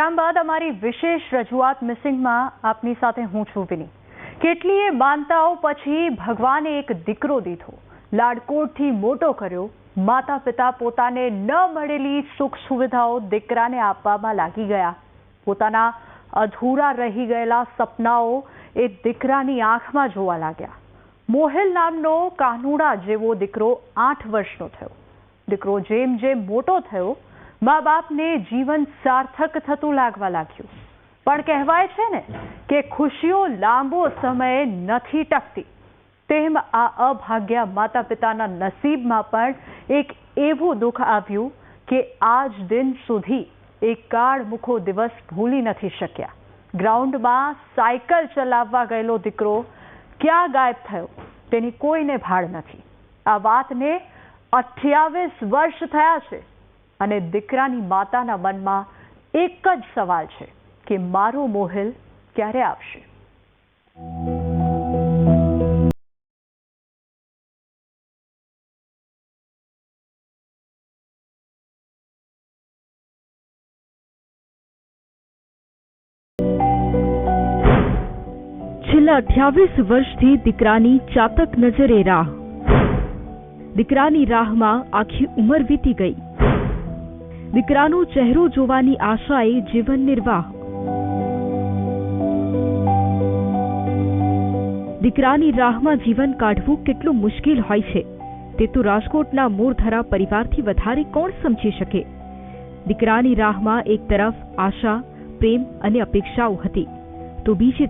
વિરામ બાદ અમારી વિશેષ રજૂઆત મિસિંગમાં આપની સાથે હું છું વિની કેટલીય માનતાઓ પછી ભગવાને એક દીકરો દીધો. લાડકોટથી મોટો કર્યો. માતા પિતા પોતાને ન મળેલી સુખ સુવિધાઓ દીકરાને આપવામાં લાગી ગયા. પોતાના અધૂરા રહી ગયેલા સપનાઓ એ દીકરાની આંખમાં જોવા લાગ્યા. મોહેલ નામનો કાનુડા જેવો દીકરો આઠ વર્ષનો થયો. દીકરો જેમ જેમ મોટો થયો મા બાપને જીવન સાર્થક થતું લાગવા લાગ્યું. પણ કહેવાય છે ને કે ખુશીઓ લાંબો સમય નથી ટકતી. તેમ આ અભાગ્યા માતા પિતાના નસીબમાં પણ એક એવું દુઃખ આવ્યું કે આજ દિન સુધી એ કાળમુખો દિવસ ભૂલી નથી શક્યા. ગ્રાઉન્ડમાં સાયકલ ચલાવવા ગયેલો દીકરો ક્યાં ગાયબ થયો? તેની કોઈને ભાળ નથી. આ વાતને અઠ્યાવીસ વર્ષ થયા છે. અને દીકરાની માતાના મનમાં એક જ સવાલ છે કે મારો મોહેલ ક્યારે આવશે? છેલ્લા અઠ્યાવીસ વર્ષથી દીકરાની ચાતક નજરે રાહ. દીકરાની રાહમાં આખી ઉંમર વીતી ગઈ. દીકરાનો ચહેરો જોવાની આશાએ જીવન નિર્વાહ. દીકરાની રાહમાં જીવન કાઢવું કેટલું મુશ્કેલ હોય છે. તે તો રાજકોટના મૂળધરા પરિવારથી વધારે કોણ સમજી શકે? દીકરાની રાહમાં એક તરફ આશા, પ્રેમ અને અપેક્ષાઓ હતી. તો બીજી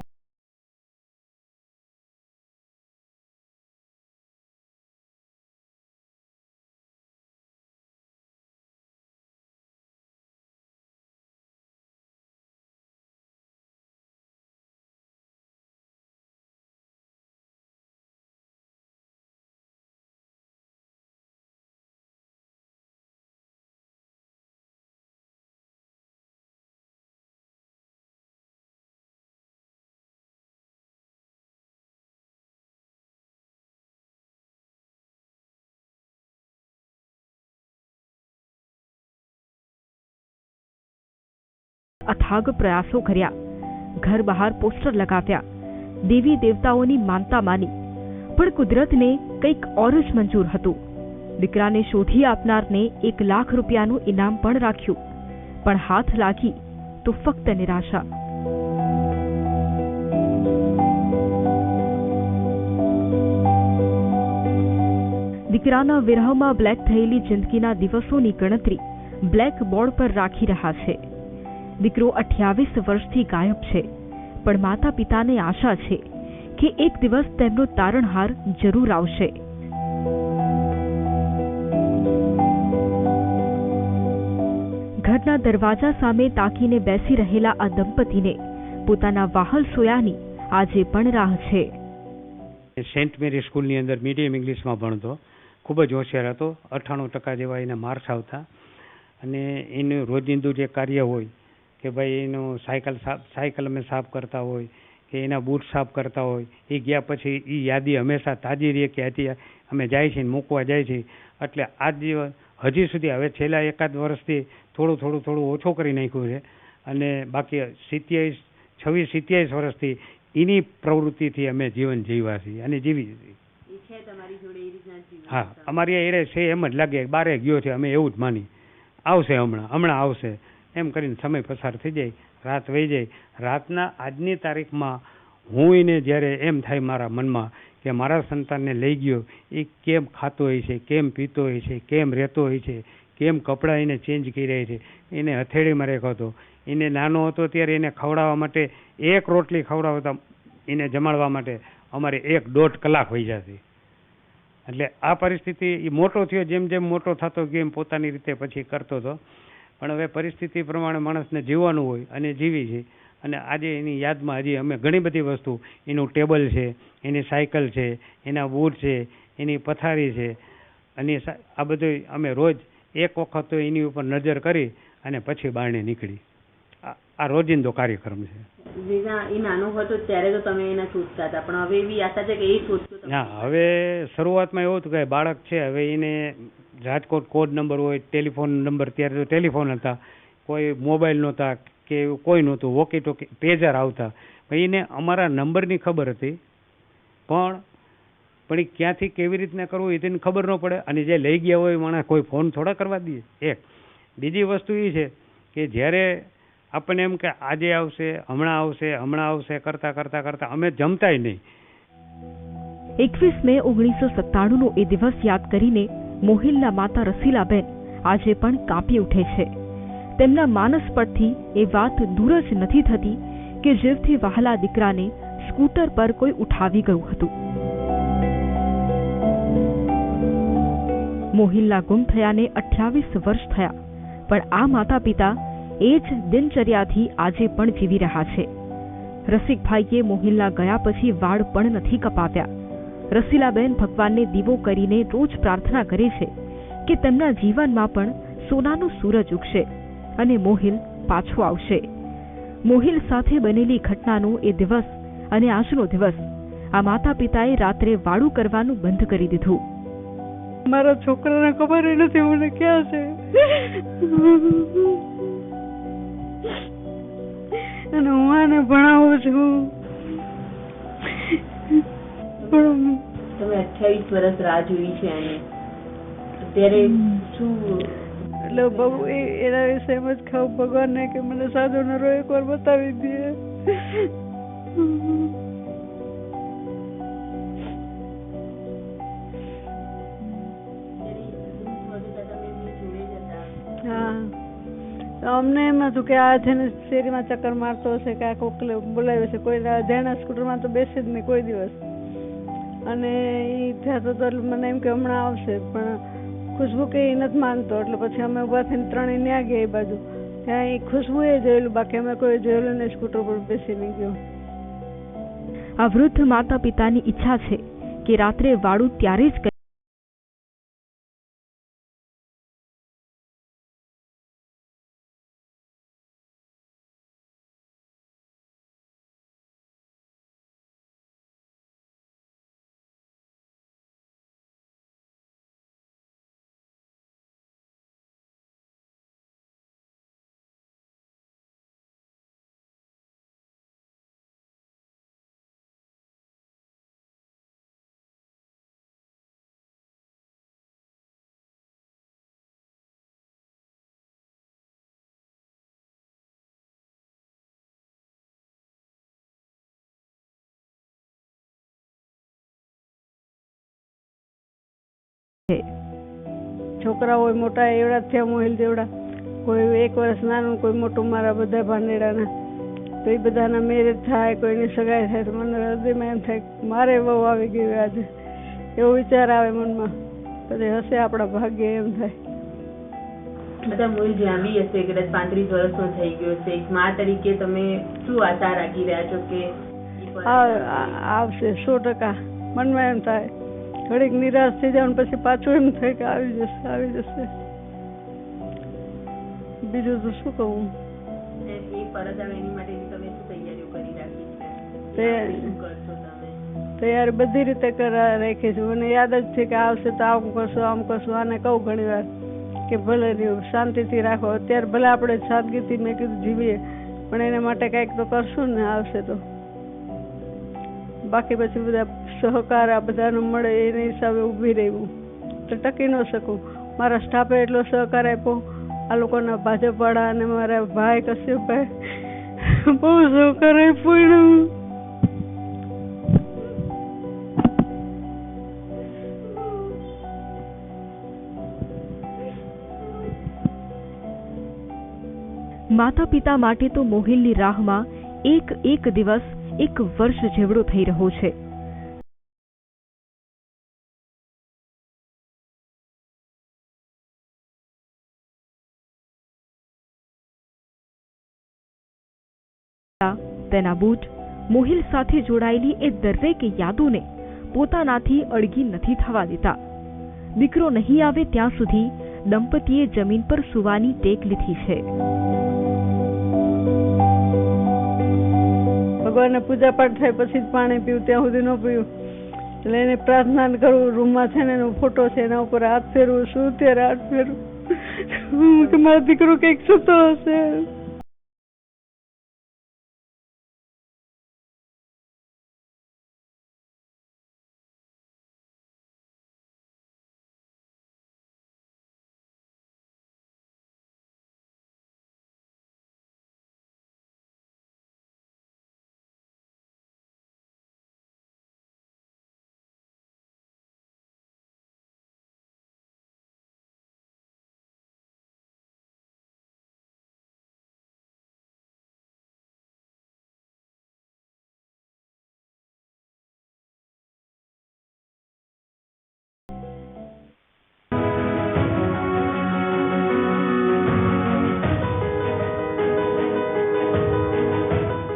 અથાગ પ્રયાસો કર્યા. ઘર બહાર પોસ્ટર લગાવ્યા. દેવી દેવતાઓની માનતા માની. પણ કુદરતને કંઈક ઓર જ મંજૂર હતું. દીકરાને શોધી આપનારને એક લાખ રૂપિયાનું ઇનામ પણ રાખ્યું. પણ હાથ લાગી તો ફક્ત નિરાશા. દીકરાના વિરહમાં બ્લેક થયેલી જિંદગીના દિવસોની ગણતરી બ્લેક બોર્ડ પર રાખી રહ્યા છે. દીકરો અઠ્યાવીસ વર્ષથી ગાયબ છે. પણ માતા પિતાને આશા છે કે એક દિવસ તેમનો તારણહાર જરૂર આવશે. ઘરના દરવાજા સામે તાકીને બેસી રહેલા આ દંપતીને પોતાના વાહલ સોયાની આજે પણ રાહ છે. સેન્ટ મેરી સ્કૂલની અંદર મીડિયમ ઇંગ્લિશમાં ભણતો. ખૂબ જ હોશિયાર હતો. અઠ્ઠાણું ટકા જેવા એને માર્ક્સ આવતા. અને એનું રોજિંદુ જે કાર્ય હોય કે ભાઈ એનું સાયકલ સાફ સાયકલ અમે સાફ કરતા હોય કે એના બૂટ સાફ કરતા હોય એ ગયા પછી એ યાદી હંમેશા તાજી રહે કે હજી અમે જાય છે ને મૂકવા જાય છે એટલે આજ હજી સુધી હવે છેલ્લા એકાદ વર્ષથી થોડું થોડું થોડું ઓછું કરી નાખ્યું છે. અને બાકી સિત્યાવીસ છવ્વીસ સિત્યાવીસ વર્ષથી એની પ્રવૃત્તિથી અમે જીવન જીવ્યા છીએ અને જીવી છીએ. હા અમારી આ એરે છે એમ જ લાગે બારે ગયો છે અમે એવું જ માની. આવશે હમણાં હમણાં આવશે. એમ કરીને સમય પસાર થઈ જાય, રાત વહી જાય. રાતના આજની તારીખમાં હું એને જ્યારે એમ થાય મારા મનમાં કે મારા સંતાનને લઈ ગયો, એ કેમ ખાતો હોય છે, કેમ પીતો હોય છે, કેમ રહેતો હોય છે, કેમ કપડાં એને ચેન્જ કર્યા છે, એને હથેળીમાં રાખ્યો હતો. એને નાનો હતો ત્યારે એને ખવડાવવા માટે એક રોટલી ખવડાવતા એને જમાડવા માટે અમારે એક દોઢ કલાક હોઈ જતી એટલે આ પરિસ્થિતિ એ મોટો થયો, જેમ જેમ મોટો થતો ગયો, એમ પોતાની રીતે પછી કરતો હતો. પણ હવે પરિસ્થિતિ પ્રમાણે માણસને જીવવાનું હોય અને જીવી છે. અને આજે એની યાદમાં હજી અમે ઘણી બધી વસ્તુ એનું ટેબલ છે એની સાયકલ છે એના બૂટ છે એની પથારી છે. અને આ બધું અમે રોજ એક વખત તો એની ઉપર નજર કરી અને પછી બારણે નીકળી. આ- આ રોજિંદો કાર્યક્રમ છે. એ નાનો હતો ત્યારે તો તમે એને શોધતા હતા પણ હવે એવી આશા છે કે એ શોધશો હા હવે શરૂઆતમાં એવું હતું કે બાળક છે હવે એને રાજકોટ કોડ નંબર હોય ટેલિફોન નંબર ત્યારે તો ટેલિફોન હતા. કોઈ મોબાઈલ નહોતા કે કોઈ નહોતું. વોકી ટોકી પેજર આવતા એને અમારા નંબરની ખબર હતી. પણ પણ એ ક્યાંથી કેવી રીતના કરવું એ તેને ખબર ન પડે. અને જે લઈ ગયા હોય માણસ કોઈ ફોન થોડા કરવા દઈએ એક. બીજી વસ્તુ એ છે કે જ્યારે આપણને એમ કે આજે આવશે, હમણાં આવશે હમણાં આવશે, કરતાં કરતાં કરતાં, અમે જમતાય નહીં. એકવીસ મે ઓગણીસો સત્તાણું નો એ દિવસ યાદ કરીને મોહિલના માતા રસીલાબેન આજે પણ કાંપી ઉઠે છે. તેમના માનસ પરથી એ વાત દૂર જ નથી થતી કે જીવથી વહાલા દીકરાને સ્કૂટર પર કોઈ ઉઠાવી ગયું હતું. મોહિલના ગુમ થયાને અઠ્યાવીસ વર્ષ થયા, પણ આ માતા પિતા એ જ દિનચર્યાથી આજે પણ જીવી રહ્યા છે. રસિકભાઈએ મોહિલના ગયા પછી વાળ પણ નથી કપાવ્યા. રસીલાબેન ભગવાનને દીવો કરીને રોજ પ્રાર્થના કરે છે કે તેમના જીવનમાં પણ સોનાનો સૂરજ ઉગશે અને મોહિલ પાછો આવશે. મોહિલ સાથે બનેલી ઘટનાનો એ દિવસ અને આજનો દિવસ આ માતા પિતાએ રાત્રે વાળું કરવાનું બંધ કરી દીધું. મારા છોકરાને ખબર નથી મને ક્યાં છે. અને હું આને ભણાવું છું. તમે અઠાવીસ વર્ષ રાહ જોઈ છે આની. અત્યારે શું? એટલે બહુ એના વિશે એમ જ ખાવ ભગવાનને કે મને સાધુ નરો એકવાર બતાવી દે. હા. અમને એમ હતું કે આ છે ને શેરીમાં ચક્કર મારતો હશે કે આ કોક બોલાવ્યો છે કોઈ ધેણા સ્કૂટરમાં તો બેસે જ નહીં કોઈ દિવસ. અને એ થતો તો મને એમ કે હમણાં આવશે, પણ ખુશ્બુ કે એ નથી માનતો. એટલે પછી અમે ઊભા થઈને ત્રણેય ન્યા ગયા એ બાજુ. ત્યાં એ ખુશ્બુએ જોયેલું, બાકી અમે કોઈ જોયેલું ને સ્કૂટર પર બેસીને ગયો. આ વૃદ્ધ માતા પિતાની ઈચ્છા છે કે રાત્રે વાળું ત્યારે જ છોકરાઓ મોટા એવડા થયા મોહિલ જેવડા. કોઈ એક વર્ષ નાનું કોઈ મોટું મારા બધા ભાંડેડાના. તો એ બધાના મેરેજ થાય કોઈની સગાઈ થાય તો મને હૃદયમાં એમ થાય મારે બહુ આવી ગયું આજે. એવો વિચાર આવે મનમાં. પછી હશે આપણા ભાગ્ય એમ થાય. બધા મૂળ જામી હશે કદાચ પાંત્રીસ વર્ષનો થઈ ગયો છે એક મા તરીકે તમે શું આશા રાખી રહ્યા છો કે આવશે સો ટકા. મનમાં એમ થાય. ઘડીક નિરાશ થઈ જાવ પછી પાછું એમ થાય કે આવી જશે આવી જશે. બીજું તો શું કહું? તૈયારી બધી રીતે કરા રાખી છું. મને યાદ જ છે કે આવશે તો આમ કરશું આમ કરશું. આને કહું ઘણી વાર કે ભલે રહ્યું શાંતિથી રાખો. અત્યારે ભલે આપણે સાદગીથી મેં કીધું જીવીએ પણ એના માટે કંઈક તો કરશું ને આવશે તો. બાકી પછી બધા સહકાર આ બધાનો મળે એને હિસાબે ઊભી રહેવું. તો ટકી ન શકું. મારા સ્ટાફે એટલો સહકાર આપ્યો. આ લોકોના ભાજપવાળા અને મારા ભાઈ કશ્યપભાઈ બહુ સહકાર આપ્યો માતા પિતા માટે તો મોહિલની રાહમાં એક એક દિવસ એક વર્ષ જેવડો થઈ રહ્યો છે. તેના બૂટ, મોહિલ સાથે જોડાયેલી એ દરેક યાદોને પોતાનાથી અળગી નથી થવા દેતા. દીકરો નહીં આવે ત્યાં સુધી દંપતીએ જમીન પર સુવાની ટેક લીધી છે. ભગવાનને પૂજા પાઠ થાય પછી જ પાણી પીવું, ત્યાં સુધી ન પીવું. એટલે એને પ્રાર્થના કરું રૂમમાં છે ને એનો ફોટો છે, એના ઉપર હાથ ફેરવું, શું ત્યારે હાથ ફેરવું? કે મારો દીકરો કંઈક સૂતો હશે.